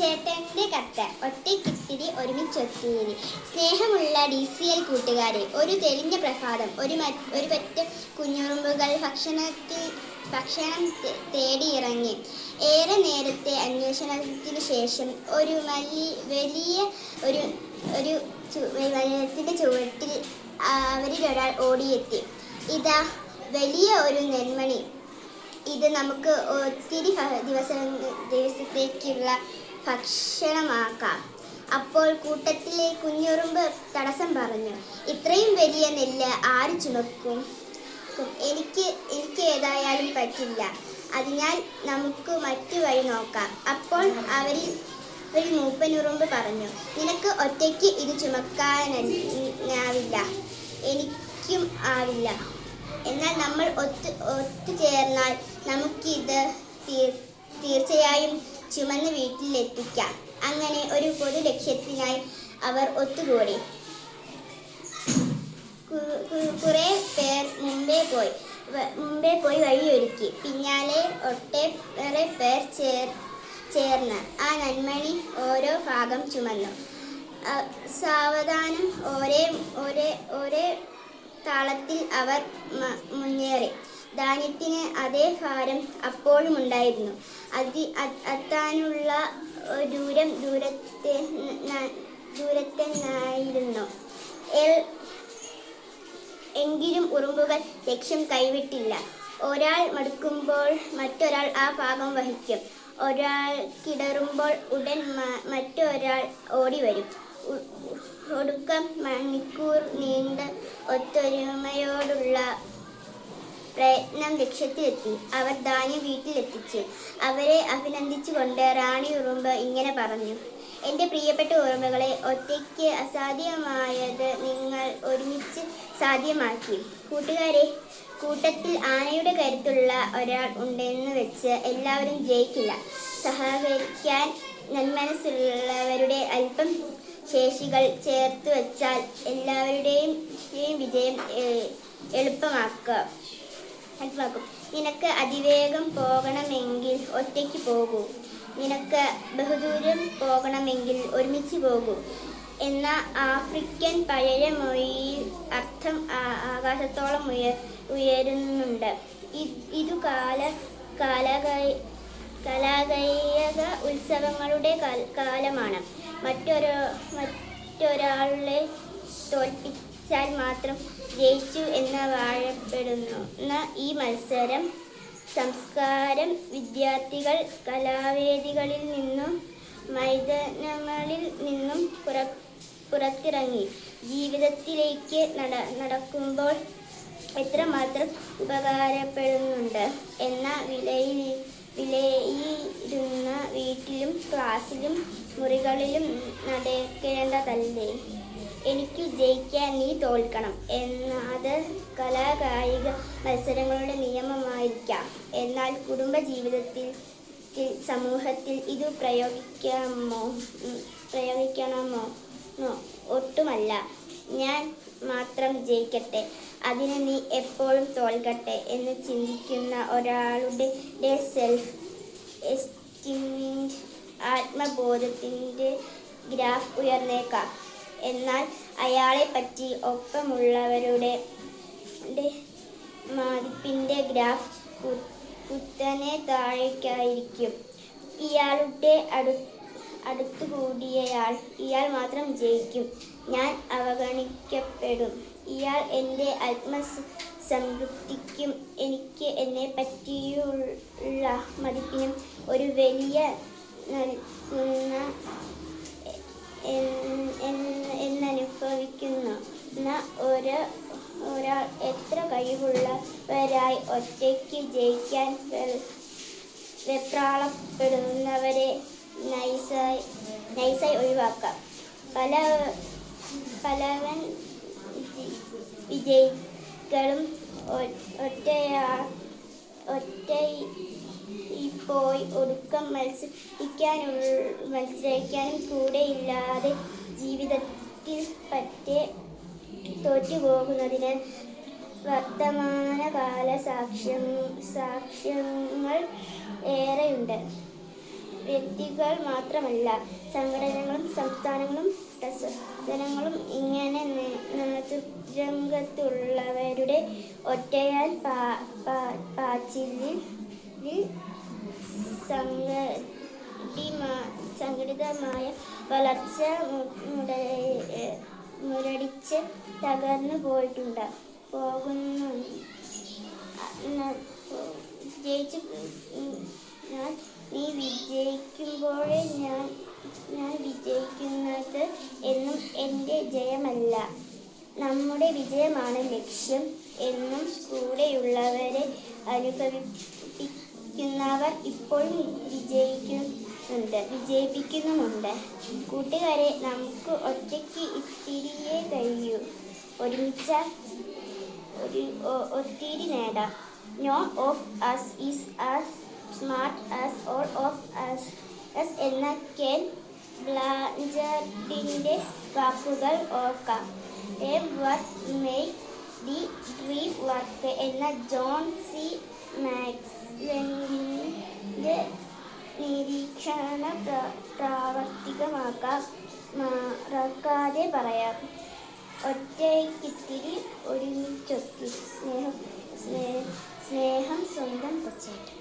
ചേട്ടന്റെ കത്ത് ഒറ്റക്കിത്തിരി ഒരുമിച്ചൊത്തിരി. സ്നേഹമുള്ള ഡി സി എൽ കൂട്ടുകാരെ ഒരു തെളിഞ്ഞ പ്രഭാതം ഒരു മ- ഒരു പറ്റ കുഞ്ഞുറുമ്പുകൾ ഭക്ഷണത്തിൽ ഭക്ഷണം തേടിയിറങ്ങി. ഏറെ നേരത്തെ അന്വേഷണത്തിന് ശേഷം ഒരു വലിയ വലിയ ഒരു ഒരു വനത്തിന്റെ ചുവട്ടിൽ അവരിൽ ഒരാൾ ഓടിയെത്തി. ഇതാ വലിയ ഒരു നെന്മണി. ഇത് നമുക്ക് ഒത്തിരി ദിവസം ദിവസത്തേക്കുള്ള ഭക്ഷണമാക്കാം. അപ്പോൾ കൂട്ടത്തിലെ കുഞ്ഞുറുമ്പ് തടസ്സം പറഞ്ഞു ഇത്രയും വലിയ നെല്ല് ആര് ചുമക്കും? എനിക്ക് എനിക്ക് ഏതായാലും പറ്റില്ല. അതിനാൽ നമുക്ക് മറ്റു വഴി നോക്കാം. അപ്പോൾ അവരിൽ ഒരു മൂപ്പനുറുമ്പ് പറഞ്ഞു നിനക്ക് ഒറ്റയ്ക്ക് ഇത് ചുമക്കാനാവില്ല. എനിക്കും ആവില്ല. എന്നാൽ നമ്മൾ ഒത്തു ഒത്തുചേർന്നാൽ നമുക്കിത് തീർ തീർച്ചയായും ചുമന്ന് വീട്ടിലെത്തിക്കാം. അങ്ങനെ ഒരു പൊതു ലക്ഷ്യത്തിനായി അവർ ഒത്തുകൂടി. കുറെ പേർ മുമ്പേ പോയി. മുമ്പേ പോയി വഴിയൊരുക്കി. പിന്നാലെ ഒട്ടേറെ പേർ ചേർ ചേർന്ന്. ആ നന്മണി ഓരോ ഭാഗം ചുമന്നു. സാവധാനം ഒരേ ഒരേ ഒരേ താളത്തിൽ അവർ മുന്നേറി. ധാന്യത്തിന് അതേ ഭാരം അപ്പോഴും ഉണ്ടായിരുന്നു അതി അത്താനുള്ള ദൂരം ദൂരത്തെ ദൂരത്തെ നായിരുന്നു എങ്കിലും ഉറുമ്പുകൾ ലക്ഷ്യം കൈവിട്ടില്ല. ഒരാൾ മടുക്കുമ്പോൾ മറ്റൊരാൾ ആ ഭാഗം വഹിക്കും. ഒരാൾ കിടറുമ്പോൾ ഉടൻ മറ്റൊരാൾ ഓടി വരും ഒടുക്കം മണിക്കൂർ നീണ്ട ഒത്തൊരുമയോടുള്ള പ്രയത്നം ലക്ഷ്യത്തിലെത്തി. അവർ ധാന്യം വീട്ടിലെത്തിച്ചു. അവരെ അഭിനന്ദിച്ചുകൊണ്ട് റാണി ഉറുമ്പ് ഇങ്ങനെ പറഞ്ഞു എന്റെ പ്രിയപ്പെട്ട ഓർമ്മകളെ ഒറ്റയ്ക്ക് അസാധ്യമായത് നിങ്ങൾ ഒരുമിച്ച് സാധ്യമാക്കി. കൂട്ടുകാരെ കൂട്ടത്തിൽ ആനയുടെ കരുത്തുള്ള ഒരാൾ ഉണ്ടെന്ന് വെച്ച് എല്ലാവരും ജയിക്കില്ല. സഹകരിക്കാൻ നന്മനസ്സുള്ളവരുടെ അല്പം ശേഷികൾ ചേർത്ത് വെച്ചാൽ എല്ലാവരുടെയും വിജയം എളുപ്പമാക്കുക എളുപ്പമാക്കും നിനക്ക് അതിവേഗം പോകണമെങ്കിൽ ഒറ്റയ്ക്ക് പോകൂ. നിനക്ക് ബഹുദൂരം പോകണമെങ്കിൽ ഒരുമിച്ച് പോകൂ. എന്ന ആഫ്രിക്കൻ പഴയ മൊഴിയിൽ അർത്ഥം ആകാശത്തോളം ഉയർ ഉയരുന്നുണ്ട്. ഇതു കാല കാലകൈ ഉത്സവങ്ങളുടെ കാലമാണ്. മറ്റൊരു മറ്റൊരാളെ തോൽപ്പിച്ചാൽ മാത്രം ജയിച്ചു എന്ന് വാഴപ്പെടുന്ന ഈ മത്സരം സംസ്കാരം വിദ്യാർത്ഥികൾ കലാവേദികളിൽ നിന്നും മൈതാനങ്ങളിൽ നിന്നും പുറ പുറത്തിറങ്ങി. ജീവിതത്തിലേക്ക് നട നടക്കുമ്പോൾ എത്രമാത്രം ഉപകാരപ്പെടുന്നുണ്ട് എന്ന വിലയിൽ വിലയിരുന്ന വീട്ടിലും ക്ലാസ്സിലും മുറികളിലും നടക്കേണ്ടതല്ലേ? എനിക്ക് ജയിക്കാൻ നീ തോൽക്കണം. എന്നത് കലാകായിക മത്സരങ്ങളുടെ നിയമമായിരിക്കാം. എന്നാൽ കുടുംബ ജീവിതത്തിൽ സമൂഹത്തിൽ ഇത് പ്രയോഗിക്കാമോ? പ്രയോഗിക്കണമോ? ഒട്ടുമല്ല. ഞാൻ മാത്രം ജയിക്കട്ടെ. അതിന് നീ എപ്പോഴും തോൽക്കട്ടെ എന്ന് ചിന്തിക്കുന്ന ഒരാളുടെ സെൽഫ് എസ്റ്റിമിന്റ് ആത്മബോധത്തിന്റെ ഗ്രാഫ് ഉയർന്നേക്കാം. എന്നാൽ അയാളെ പറ്റി ഒപ്പമുള്ളവരുടെ മതിപ്പിന്റെ ഗ്രാഫ് കുത്തനെ താഴേക്കായിരിക്കും. ഇയാളുടെ അടു അടുത്തുകൂടിയയാൾ ഇയാൾ മാത്രം ജയിക്കും ഞാൻ അവഗണിക്കപ്പെടും. ഇയാൾ എന്റെ ആത്മ സംതൃപ്തിക്കും എനിക്ക് എന്നെ പറ്റിയുള്ള മതിപ്പിനും ഒരു വലിയ നൽകുന്ന എന്നനുഭവിക്കുന്നു എന്ന ഒരു ഒരാൾ എത്ര കഴിവുള്ളവരായി ഒറ്റയ്ക്ക് ജയിക്കാൻ വെപ്രാളപ്പെടുന്നവരെ നൈസായി നൈസായി ഒഴിവാക്കാം. പല പലവൻ വിജയികളും ഒറ്റയാ ഒറ്റ പോയി ഒടുക്കം മത്സരിക്കാനുള്ള മത്സരിക്കാനും കൂടെയില്ലാതെ ജീവിതത്തിൽ പറ്റേ തോറ്റുപോകുന്നതിന് വർത്തമാനകാല സാക്ഷ്യം സാക്ഷ്യങ്ങൾ ഏറെയുണ്ട്. വ്യക്തികൾ മാത്രമല്ല സംഘടനകളും സംസ്ഥാനങ്ങളും പ്രസനങ്ങളും ഇങ്ങനെ രംഗത്തുള്ളവരുടെ ഒറ്റയാൽ പാച്ചിലിൽ സംഘടിതമായ വളർച്ച മുരടിച്ച് തകർന്നു പോയിട്ടുണ്ട്. പോകുന്നു. വിജയിച്ചു ജയിച്ചു ഞാൻ നീ വിജയിക്കുമ്പോഴേ ഞാൻ ഞാൻ വിജയിക്കുന്നത് എന്നും എന്റെ ജയമല്ല. നമ്മുടെ വിജയമാണ് ലക്ഷ്യം എന്നും കൂടെയുള്ളവരെ അനുഭവിപ്പിക്കുന്നവർ ഇപ്പോഴും വിജയിക്കുന്നുണ്ട് വിജയിപ്പിക്കുന്നുമുണ്ട്. കൂട്ടുകാരെ നമുക്ക് ഒറ്റയ്ക്ക് ഇത്തിരിയേ കഴിയൂ. ഒരുമിച്ച ഒരു ഒത്തിരി നേടാം. None of us is as smart as all of us. S എന്ന കെൻ ബ്ലാഞ്ചർഡിന്റെ വാക്കുകൾ ഓർക്കാം. A work makes the dream work എന്ന ജോൺ സി മാക്സ്വെല്ലിന്റെ നിരീക്ഷണ പ്ര- പ്രാവർത്തികമാക്കാം. മറക്കാതെ പറയാം. ഒറ്റയ്ക്കിത്തിരി ഒരുമിച്ചൊത്തി സ്നേഹം സ്നേ- സ്നേഹം സ്വന്തം കൊച്ചേട്ടൻ